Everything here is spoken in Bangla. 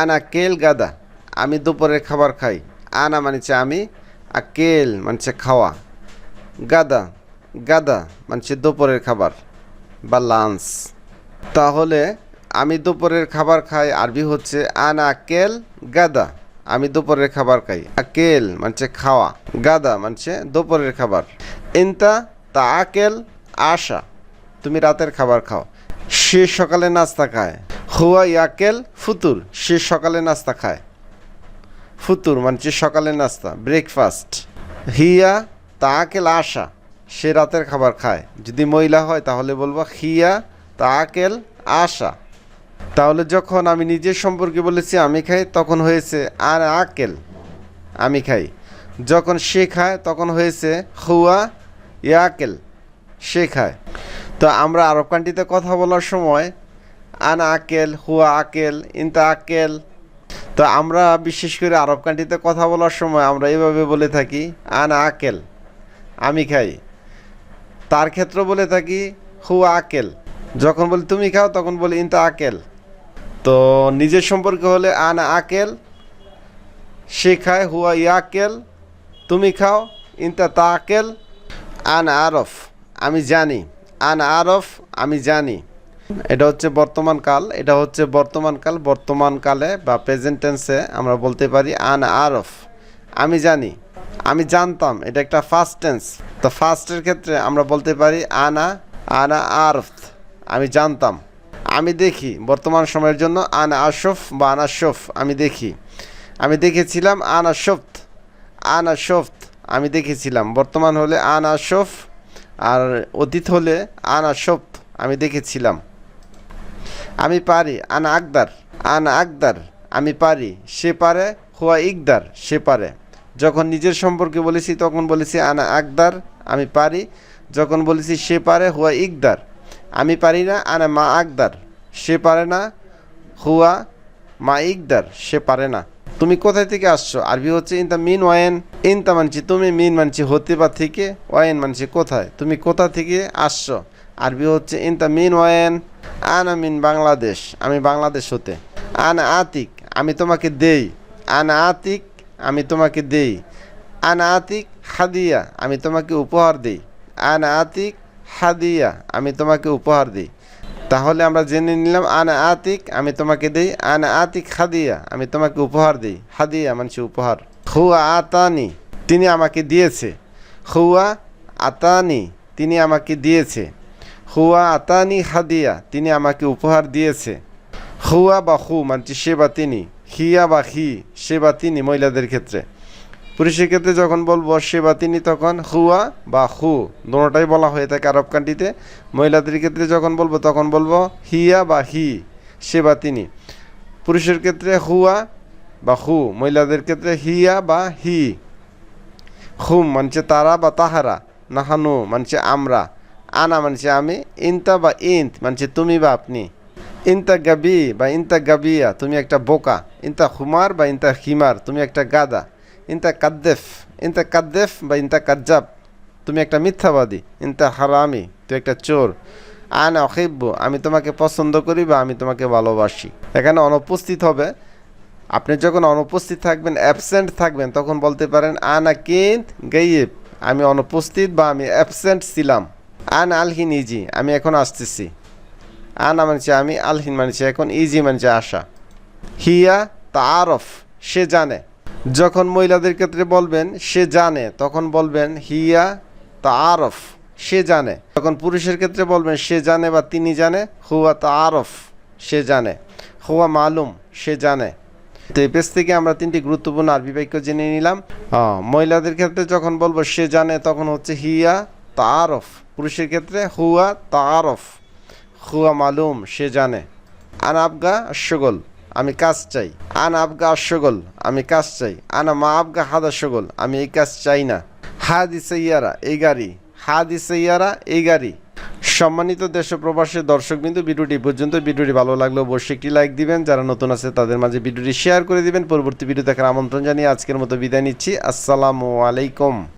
আনা কেল গাদা। আমি দুপুরের খাবার খাই। আনা মানছে আমি আর কেল মানছে খাওয়া। গাদা গাদা মানছে দুপুরের খাবার। বা লাঞ্চ তাহলে আমি দুপুরের খাবার খাই, আরবি হচ্ছে আনা কেল গাদা। আমি দুপুরের খাবার খাই আকেল মানছে খাওয়া। গাদা মানছে দুপুরের খাবার। ইনতা তা আকেল আশা। তুমি রাতের খাবার খাও। সে সকালে নাস্তা খায়। হুয়া ইয়াকেল ফুতুর, সে সকালে নাস্তা খায়। ফুতুর মানছে সকালে নাস্তা ব্রেকফাস্ট হিয়া তা আকেল আশা সে রাতের খাবার খায়। যদি মহিলা হয় তাহলে বলব হিয়া তা আকেল আশা। তাহলে যখন আমি নিজের সম্পর্কে বলেছি আমি খাই, তখন হয়েছে আর আকেল আমি খাই। যখন সে খায়, তখন হয়েছে হুয়া ইয়াকেল সে খায়। তো আমরা আরব কান্ট্রিতে কথা বলার সময় আনা আকেল, হুয়া আকেল, ইনতা আকেল। তো আমরা বিশেষ করে আরব কান্ট্রিতে কথা বলার সময় আমরা এভাবে বলে থাকি, আনা আকেল, আমি খাই। তার ক্ষেত্রে বলে থাকি, হুয়া আকেল। যখন বলি তুমি খাও, তখন বলি ইনতা আকেল। তো নিজের সম্পর্কে হলে আনা আকেল, সে খায় হুয়া ইয়াকেল তুমি খাও ইনতা তা আকেল। আন আরফ, আমি জানি। আন আরফ, আমি জানি। এটা হচ্ছে বর্তমান কাল, এটা হচ্ছে বর্তমান কাল, বর্তমান কালে বা প্রেজেন্ট টেন্সে আমরা বলতে পারি আন আরফ। আমি জানি, আমি জানতাম, এটা একটা ফার্স্ট টেন্স তো ফার্স্টের ক্ষেত্রে আমরা বলতে পারি আনা আনা আরফ। আমি জানতাম। আমি দেখি, বর্তমান সময়ের জন্য আনা আশফ বা আনা শফ আমি দেখি। আমি দেখেছিলাম আনা শফত আমি দেখেছিলাম। বর্তমান হলে আনা আর অতীত হলে আনা আমি দেখেছিলাম। আমি পারি, আনা আকদার আনা আকদার, আমি পারি। সে পারে, হুয়া ইকদার, সে পারে। যখন নিজের সম্পর্কে বলেছি, তখন বলেছি, আনা আকদার, আমি পারি। যখন বলেছি, সে পারে, হুয়া ইকদার, আমি পারি না, আনা মা আকদার, সে পারে না। হুয়া মা ইকদার, সে পারে না। তুমি কোথায় থেকে আসছো? আরবি হচ্ছে ইন দ্য মিন ওয়েন ইন তা মানছি তুমি, মিন মানছি হতে বা থেকে ওয়েন মানছি কোথায়? তুমি কোথা থেকে আসছো? আরবি হচ্ছে ইন দ্য মিন ওয়েন আনা মিন বাংলাদেশ, আমি বাংলাদেশ হতে। আনা আতিক, আমি তোমাকে দেই। আনা আতিক, আমি তোমাকে দেই। আনা আতিক, হাদিয়া, আমি তোমাকে উপহার দিই। আনা আতিক, হাদিয়া, আমি তোমাকে উপহার দিই। তাহলে আমরা জেনে নিলাম, আনা আতিক, আমি তোমাকে দেই। আনা আতিক, হাদিয়া, আমি তোমাকে উপহার দিই। হাদিয়া মানছি উপহার। হুয়া আতানি, তিনি আমাকে দিয়েছে। হুয়া আতানি, তিনি আমাকে দিয়েছে। হুয়া আতানি হাদিয়া, তিনি আমাকে উপহার দিয়েছে। হুয়া বা হু মানছি সে বা তিনি, হিয়া বা হি সে বা তিনি মহিলাদের ক্ষেত্রে। পুরুষের ক্ষেত্রে যখন বলব সে বা তিনি, তখন হুয়া বা হু দুটোটাই বলা হয়ে থাকে আরব কান্ট্রিতে। মহিলাদের ক্ষেত্রে যখন বলব, তখন বলব হিয়া বা হি সে বা তিনি। পুরুষের ক্ষেত্রে হুয়া বা হু, মহিলাদের ক্ষেত্রে হিয়া বা হি। হুম মানছে তারা বা তাহারা, নাহানু মানছে আমরা। আনা মানছে আমি ইনতা বা ইন্ত মানছে তুমি বা আপনি ইনতা গাবি বা ইনতা গাবিয়া তুমি একটা বোকা ইনতা হুমার বা ইনতা হিমার তুমি একটা গাদা ইনতা কাদ্দেফ ইনতা কাদ্দেফ বা ইনতা কাজ্জাব তুমি একটা মিথ্যাবাদী ইনতা হারামি তুই একটা চোর আনা অহিব্য আমি তোমাকে পছন্দ করি বা আমি তোমাকে ভালোবাসি এখানে অনুপস্থিত হবে আপনি যখন অনুপস্থিত থাকবেন অ্যাবসেন্ট থাকবেন তখন বলতে পারেন আনা কিন্ত গাইব আমি অনুপস্থিত বা আমি অ্যাবসেন্ট ছিলাম আন আলহিন ইজি, আমি এখন আসতেছি। আনা মানছে আমি, আলহিন মানছে এখন, ইজি মানছে আশা। হিয়া তা আরফ সে জানে। যখন মহিলাদের ক্ষেত্রে বলবেন, সে জানে, তখন বলবেন হিয়া তা আরফ সে জানে। যখন পুরুষের ক্ষেত্রে বলবেন, সে জানে বা তিনি জানে, হুয়া তা আরফ সে জানে। হুয়া মালুম, সে জানে। তো এই পেজ থেকে আমরা তিনটি গুরুত্বপূর্ণ আরবি বাক্য জেনে নিলাম। মহিলাদের ক্ষেত্রে যখন বলব, সে জানে, তখন হচ্ছে হিয়া তারফ পুরুষের ক্ষেত্রে হুয়া তারফ হুয়া মালুম, সে জানে। আন আবগা শগল আমি কাজ চাই। আন আবগা শগল আমি কাজ চাই। আনা মা আবগা হাদা শগল, আমি এই কাজ চাই না। হাদি সৈয়ারা, এই গাড়ি। হাদি সৈয়ারা, এই গাড়ি। সম্মানিত দেশ প্রবাসের দর্শকবিন্দু, ভিডিওটি এই পর্যন্ত। ভিডিওটি ভালো লাগলে অবশ্যই একটি লাইক দিবেন। যারা নতুন আছে, তাদের মাঝে ভিডিওটি শেয়ার করে দিবেন। পরবর্তী ভিডিও দেখার আমন্ত্রণ জানিয়ে আজকের মতো বিদায় নিচ্ছি। আসসালামু আলাইকুম।